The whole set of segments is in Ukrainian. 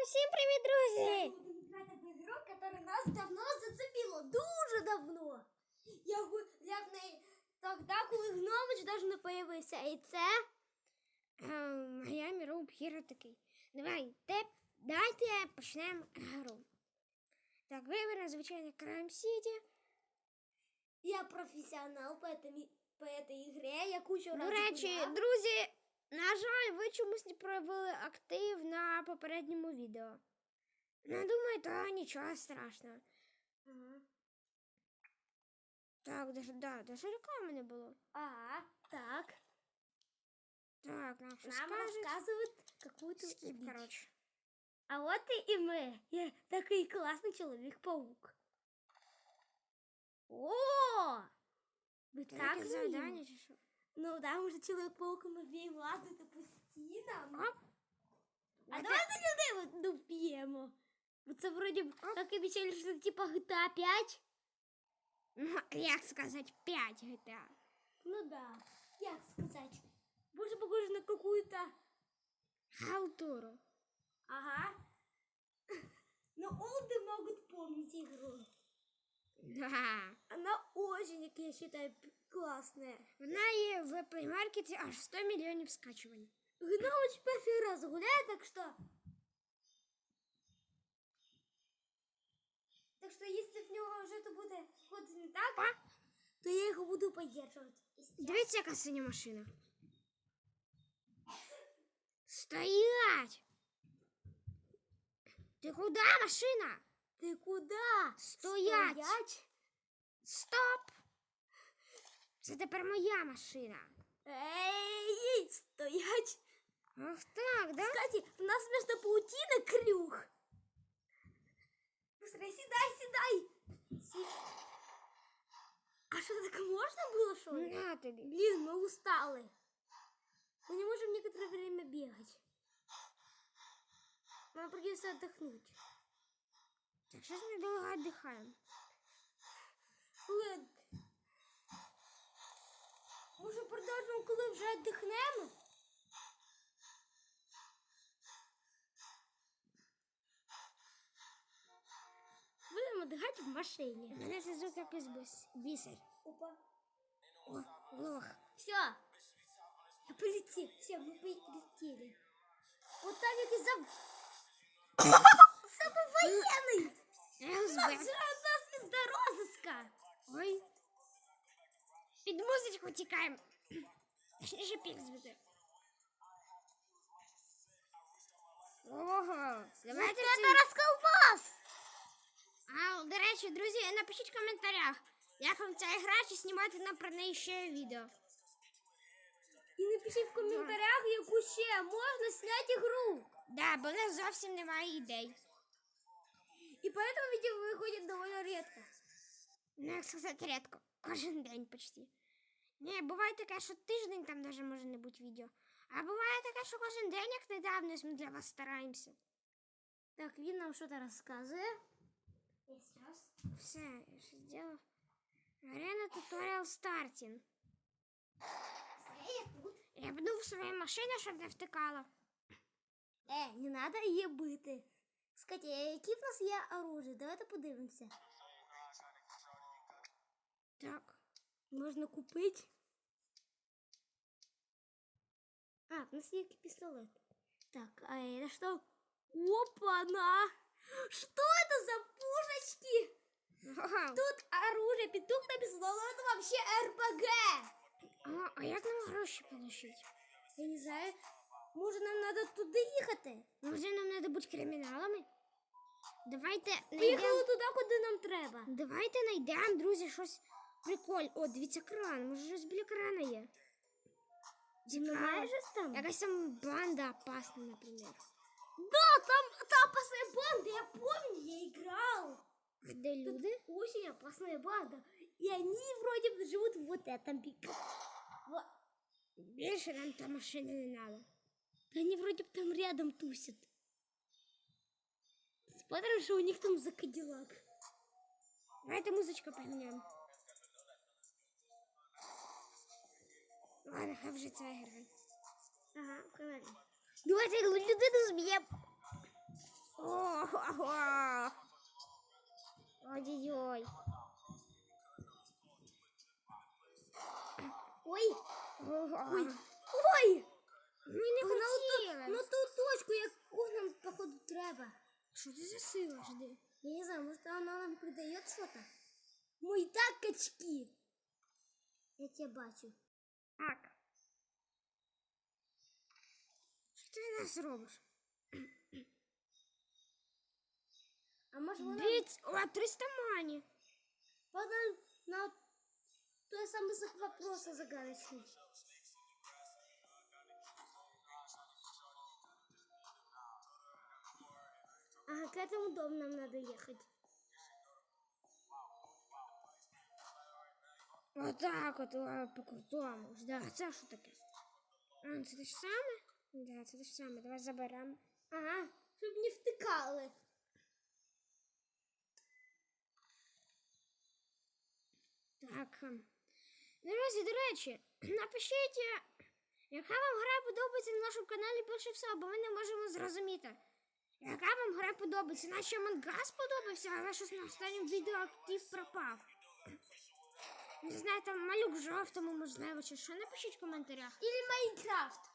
Всім привіт, друзі! будем играть в игру, которая нас давно зацепила. Дуже давно. Я гуляв в неї тоді, коли гномич должен появився. І це Ем, Miami Rope Hero такий. Давай, те, давайте почнемо гру. Так, виберемо, звичайно, Crime City. я професіонал по этой, по этой игре. Я кучу До разів речі, гуляв. друзі, на жаль, ви чомусь не проявили актив на попередньому відео. Ну, думаю, то нічого страшного. Ага. Так, даже, да, даже реклами не було. Ага, так. Так, нам що Нам скажуть? розказують какую-то Скіп, дичь. коротше. А от і ми. Я такий класний чоловік-паук. О! Ви Це так якесь вмієте? завдання чи що? Ну да, може чоловік-паук вміє лазити по стінам. Оп. А Давайте- давайте людей от вб'ємо. Бо це вроді б, Оп. як обіцяли, що це типа GTA 5. Ну, як сказати, 5 GTA. Ну да. Як сказати? Больше похоже на какую-то... Халтуру. Ага. Но олды могут помнить игру. Да. Она очень, как я считаю, п- классная. Вона є в Play Market аж 100 мільйонів скачувань. Гномыч первый раз гуляет, так что... Так что если в него вже то буде ходити не так, А? то я його буду поддерживать. Дивіться, яка синя машина. Стоять! Ти куди, машина? Ти куда? Стоять! Стоять? Стоп! Це тепер моя машина. Эй, стоять! Ах так, да? Кстати, у нас вместо паутины крюк. Быстрее, седай, седай! Си- А что, так можно было, что ли? На тобі. Блин, мы устали. Мы не можем некоторое время бегать. Нам придется отдохнуть. Так щось ми довго віддихаємо. Коли... Може продовжимо, коли вже віддихнемо? Будемо отдыхать в машині. Мене це звук якось бис- бісить. Опа. О, лох. Все. Я полетел. Все, мы полетели. Вот так як і зав... Саме воєнний! Я У нас збив. же одна звізда розыска. Ой. Під музичку тікаємо. Точніше пік звідти. Ого, давайте це... это расколбас! А, до речі, друзі, напишіть в коментарях, як вам ця гра, чи знімати нам про неї ще відео. І напишіть в коментарях, яку ще можна зняти ігру. Да, бо в нас зовсім немає ідей. І поэтому видео виходять доволі рідко. Ну, як сказати, рідко. Кожен день почти. Ні, буває таке, що тиждень там даже може не бути відео. А буває таке, що кожен день, як недавно, ми для вас стараємося. Так, він нам щось розказує. Все, я ще зробив. Арена туторіал стартінг. Я б в свою машину, щоб не втикала. Е, не треба її бити. Скажіть, які в нас є оружие? Давайте подивимося. Так. Можна купити. А, в нас є пістолет. Так, а это что? Опа-на! Что это за пушечки? Ага. Тут оружие, петух написано, но это вообще РПГ. А, а як нам гроші отримати? Я не знаю, може нам надо туди їхати? Може нам треба бути криміналами? Давайте Поїхали знайдемо. туди, куди нам треба. Давайте знайдемо, друзі, щось прикольне. О, дивіться кран. Може щось біля крана є. Немає щось там? Якась там банда опасна, наприклад. Да, там та опасная банда, я помню, я играл. А де люди? Очень опасная банда. И они вроде бы живут в вот этом пике. Вот. Більше нам та машина не треба. Да они вроде бы там рядом тусят. Смотрим, что у них там за кадиллак. Давайте музичку поміняємо. Ладно, хай вже це грає. Ага, правильно. Давайте людину зміємо. Ого! Ой-ой-ой. Ой, ой, ой! Ми не хотіли. ну ту точку, яку нам, походу, треба. Що це за сила? Жди. Я не знаю, может, она нам придает что-то? Мой так качки. Я тебя бачу. Так. Що ти від нас робиш? А может, вона Біць, о, 300 мані. подал на той самый знак вопроса загадочный. Ага, к этому дому нам надо ехать. Отак от о, по крутому. Да, це що таке? А, це те ж саме? Да, це те ж саме. Давай заберемо. Ага, щоб не втикали. Так. ем. Друзі, до речі, напишіть, е, яка вам гра подобається на нашому каналі більше всього, бо ми не можемо зрозуміти. Яка вам гра подобається? Наче Мангас подобався, але щось на останньому відео актив пропав. Не знаю, там малюк жовтому, можливо, чи що. Напишіть в коментарях. Или Майнкрафт.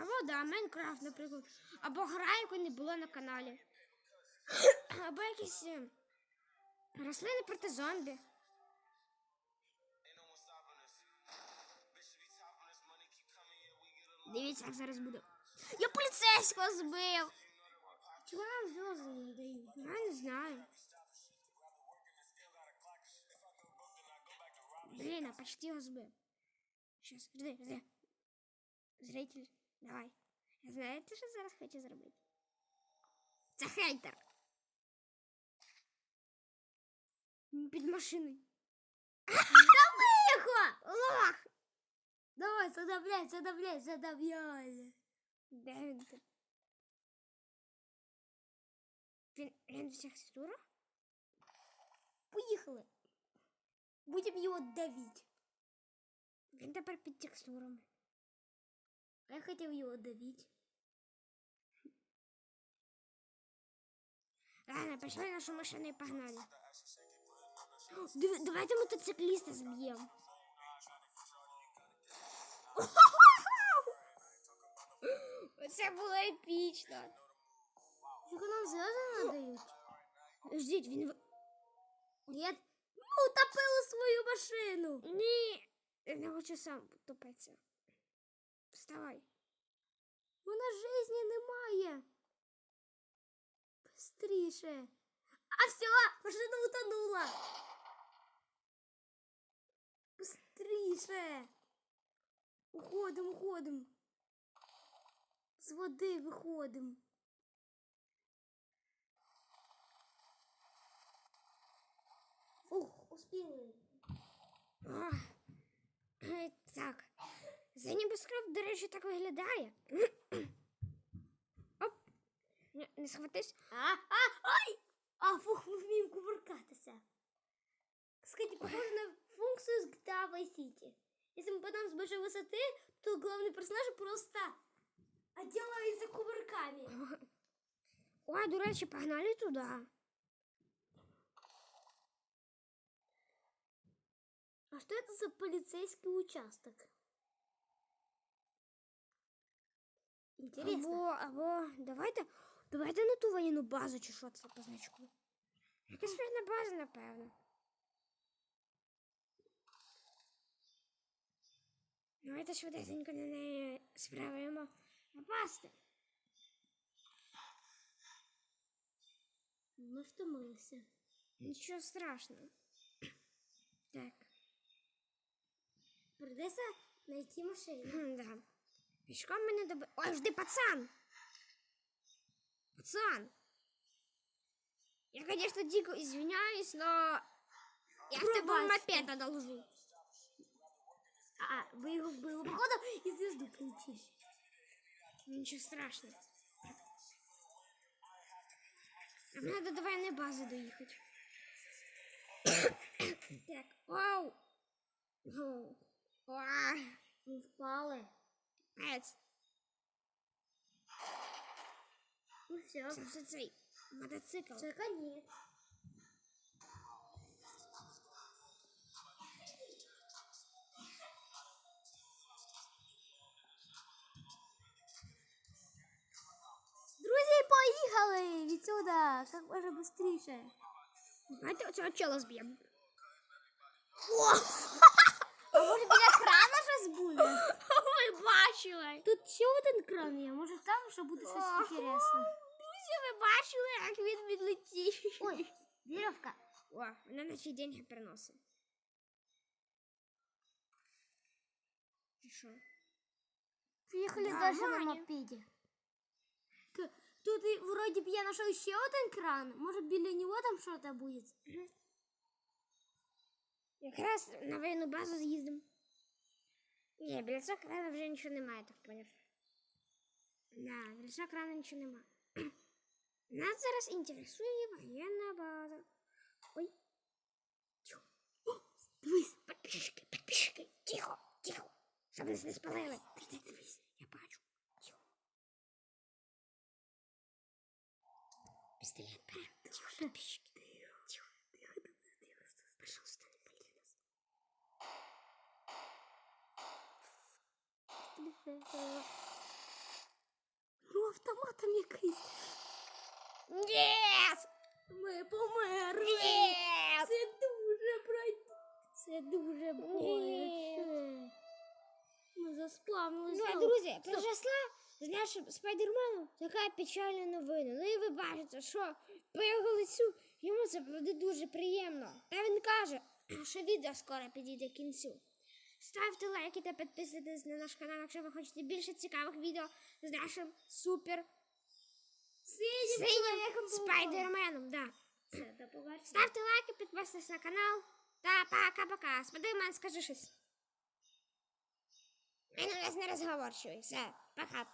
Або да, Майнкрафт, наприклад. Або гра, якої не було на каналі. Або якісь е, рослини проти зомбі. Дивіться, як зараз буде. Я поліцейського збив. Чего нам звезды не дают? Я не знаю. Блін, я почти його збив. Щас, жди, жди. Зритель, давай. Ти що зараз хочу зробити. Це хейтер. Під машиною. Тихо! Лох! Давай, задавляй, задавляй, задавляй. Де він тут? Він, він в? Будем его давить. Він тепер під текстурами. Я хотел его давить. Ладно, пішли нашу машину і погнали. Див- Давайте мотоцикліста зб'ємо. Це було епічно. Чего нам звезды надают? Ждіть, він. Нет Мы утопили свою машину. Ні! Я не хочу сам топитися. Вставай. Вона жизни немає. Быстріше. А все, машина утонула. Быстріше. Уходим, уходим. З води виходим. Так. За небоскреб, до речі, так виглядає. Оп. Не, не схватись. А, а, ай! А, фух, ми вміємо кувыркатися. Кстати, похоже на функцию с GTA Vice City. Если мы потом с большой высоты, то главный персонаж просто отделается кувырками. Ой, до речі, погнали туди. А что это за полицейский участок? Интересно. Або, або давайте, давайте на ту воєнну базу, чи що це по значку. Якась воєнна база, напевно. Давайте швидесенько на неї справимо. Напасти. Мы втомилися. Нічого страшного. Так. Придеться знайти машину. Хм, Да. Пішком мене доби... Ой, жди, пацан! Пацан! Я, конечно, дико извиняюсь, но я в тебе Пробачте. мопед одолжу. А, ви його вбили. Походу, і звізду полетів. Ничего страшного. Нам надо до военной базы доехать. так, вау! Оу. Ми впали. Ну все. це цей. мотоцикл. Це конець. Друзі, поїхали відсюди, як можна швидше. Давайте оцього чола зб'ємо. А може біля крана щось буде? Ви бачили? Тут ще один кран є, може там ще буде щось Ого. інтересне. Друзі, ви бачили, як він відлетів? Ой, вірьовка. О, вона наші деньги приносить. І що? Приїхали Да, даже на Ваня. мопеді. К- Тут і, вроді б я знайшов ще один кран. Може біля нього там щось буде? Якраз на воєнну базу з'їздимо. Ні, біля цього крана вже нічого немає, так поняв. Да, біля цього крана нічого немає. Нас зараз інтересує воєнна база. Ой. Тихо. Дивись. Подписчики, подписчики. Тихо, тихо. Щоб нас не спалили. Дивись, я бачу. Тихо. Пістолет берем. Тихо, подписчики. Тихо, тихо, тихо, тихо. Пожалуйста, не пали нас. Ну, автоматом якийсь. Нет! Ми померли. Нет! Це дуже брать. Це дуже боляче. Ми заспавнилися. Ну, а, друзі, прийшла з нашим спайдерменом така печальна новина. Ну і ви бачите, що по його лицю йому це буде дуже приємно. Та він каже, що відео скоро підійде кінцю. Ставте лайки та підписуйтесь на наш канал, якщо ви хочете більше цікавих відео з нашим супер Синім синім спайдерменом. Да. Ставте лайки, підписуйтесь на канал. Та пока-пока. Спайдермен, скажи щось. Він у нас не розговорчивий. Все, пока.